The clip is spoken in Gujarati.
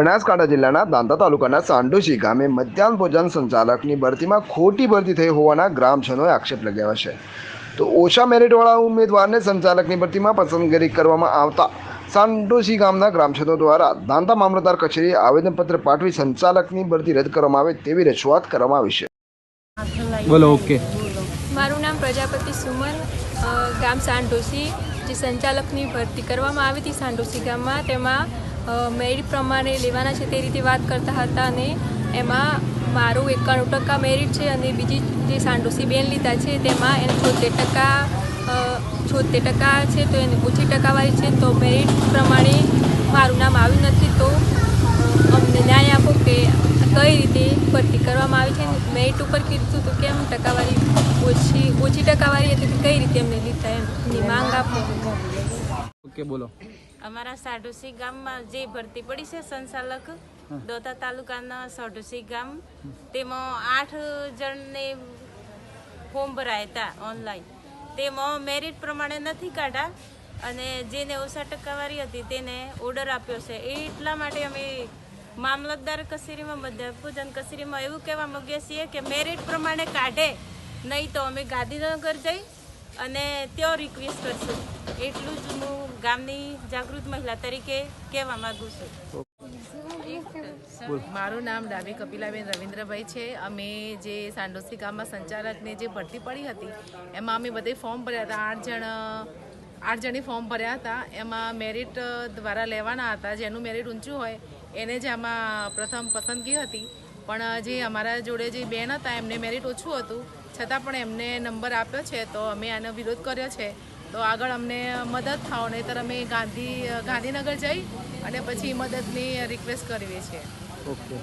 બનાસકાંઠા જિલ્લાના દાંતા તાલુકાના સાંડોશી ગામે મધ્યાહન ભોજન સંચાલકની ભરતીમાં ખોટી ભરતી થઈ હોવાના ગ્રામજનોએ આક્ષેપ લગાવ્યા છે. તો ઓછા મેરિટવાળા ઉમેદવારને સંચાલકની ભરતીમાં પસંદગી કરવામાં આવતા સાંડોશી ગામના ગ્રામજનો દ્વારા દાંતા મામલતદાર કચેરીએ આવેદનપત્ર પાઠવી સંચાલકની ભરતી રદ કરવામાં આવે તેવી રજૂઆત કરવામાં આવી છે. બોલો ઓકે. મારું નામ પ્રજાપતિ સુમન ગામ સાંડોશી. જે સંચાલકની ભરતી કરવામાં આવી હતી સાંડોશી ગામમાં તેમાં મેરિટ પ્રમાણે લેવાના છે તે રીતે વાત કરતા હતા અને એમાં મારું એકાણું ટકા મેરિટ છે અને બીજી જે સાંડુસી બેન લીધા છે તેમાં એને છોતેર ટકા છોતેર ટકા છે તો એને ઓછી ટકાવારી છે તો મેરિટ પ્રમાણે મારું નામ આવ્યું નથી તો અમને ન્યાય આપો કે કઈ રીતે ભરતી કરવામાં આવી છે મેરિટ ઉપર કીધું તો કેમ ટકાવારી ઓછી ઓછી ટકાવારી હતી કઈ રીતે એમને લીધા એમની માંગ આપો. ઓકે, બોલો. અમારા સાઢુસી ગામમાં જે ભરતી પડી છે સંચાલક દોતા તાલુકાના સાઢુસી ગામ તેમાં આઠ જણને ફોર્મ ભરાયા હતા ઓનલાઈન. તેમાં મેરિટ પ્રમાણે નથી કાઢા અને જેને ઓછા ટકાવારી હતી તેને ઓર્ડર આપ્યો છે. એ એટલા માટે અમે મામલતદાર કચેરીમાં મધ્યપૂજન કચેરીમાં એવું કહેવા માગીએ છીએ કે મેરિટ પ્રમાણે કાઢે નહીં તો અમે ગાંધીનગર જઈ અને ત્યાં રિક્વેસ્ટ કરશું. એટલું જ હું ગામની જાગૃત મહિલા તરીકે કહેવા માંગુ છું. મારું નામ ડાબી કપિલાબેન રવિન્દ્રભાઈ છે. અમે જે સાંડોસી ગામમાં સંચાલકને જે ભરતી પડી હતી એમાં અમે બધે ફોર્મ ભર્યા હતા. આઠ જણ આઠ જણે ફોર્મ ભર્યા હતા. એમાં મેરિટ દ્વારા લેવાના હતા. જેનું મેરિટ ઊંચું હોય એને જ આમાં પ્રથમ પસંદગી હતી. પણ જે અમારા જોડે જે બેન હતા એમને મેરિટ ઓછું હતું. છતાં પણ એમને નંબર આપ્યો છે, તો અમે આનો વિરોધ કર્યો છે. તો આગળ અમને મદદ થાવ નહીંતર અમે ગાંધી, ગાંધીનગર જઈ અને પછી મદદની રિક્વેસ્ટ કરવી છે. ઓકે